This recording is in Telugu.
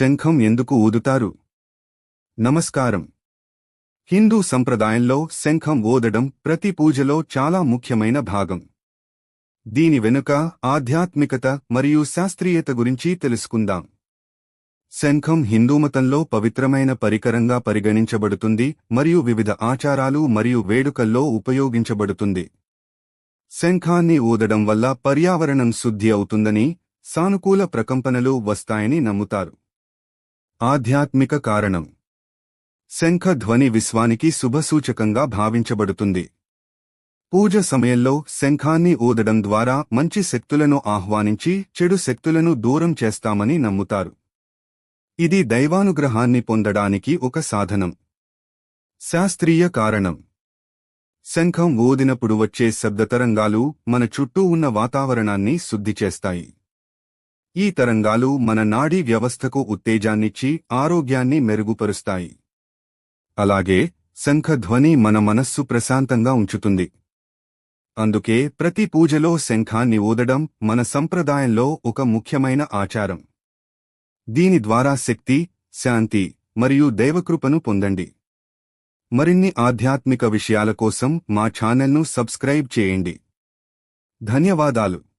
శంఖం ఎందుకు ఊదుతారు? నమస్కారం. హిందూ సంప్రదాయంలో శంఖం ఓదడం ప్రతి పూజలో చాలా ముఖ్యమైన భాగం. దీని వెనుక ఆధ్యాత్మికత మరియు శాస్త్రీయత గురించి తెలుసుకుందాం. శంఖం హిందూమతంలో పవిత్రమైన పరికరంగా పరిగణించబడుతుంది మరియు వివిధ ఆచారాలు మరియు వేడుకల్లో ఉపయోగించబడుతుంది. శంఖాన్ని ఊదడం వల్ల పర్యావరణం శుద్ధి అవుతుందని సానుకూల ప్రకంపనలు వస్తాయని నమ్ముతారు. ఆధ్యాత్మిక కారణం. శంఖ ధ్వని విశ్వానికి శుభసూచకంగా భావించబడుతుంది. పూజ సమయంలో శంఖాన్ని ఊదడం ద్వారా మంచి శక్తులను ఆహ్వానించి చెడు శక్తులను దూరం చేస్తామని నమ్ముతారు. ఇది దైవానుగ్రహాన్ని పొందడానికి ఒక సాధనం. శాస్త్రీయ కారణం. శంఖం ఊదినప్పుడు వచ్చే శబ్దతరంగాలు మన చుట్టూ ఉన్న వాతావరణాన్ని శుద్ధి చేస్తాయి. ఈ తరంగాలు మన నాడీ వ్యవస్థకు ఉత్తేజాన్నిచ్చి ఆరోగ్యాన్ని మెరుగుపరుస్తాయి. అలాగే శంఖధ్వని మన మనస్సు ప్రశాంతంగా ఉంచుతుంది. అందుకే ప్రతి పూజలో శంఖాన్ని ఊదడం మన సంప్రదాయంలో ఒక ముఖ్యమైన ఆచారం. దీని ద్వారా శక్తి శాంతి మరియు దైవకృపను పొందండి. మరిన్ని ఆధ్యాత్మిక విషయాల కోసం మా ఛానల్ను సబ్స్క్రైబ్ చేయండి. ధన్యవాదాలు.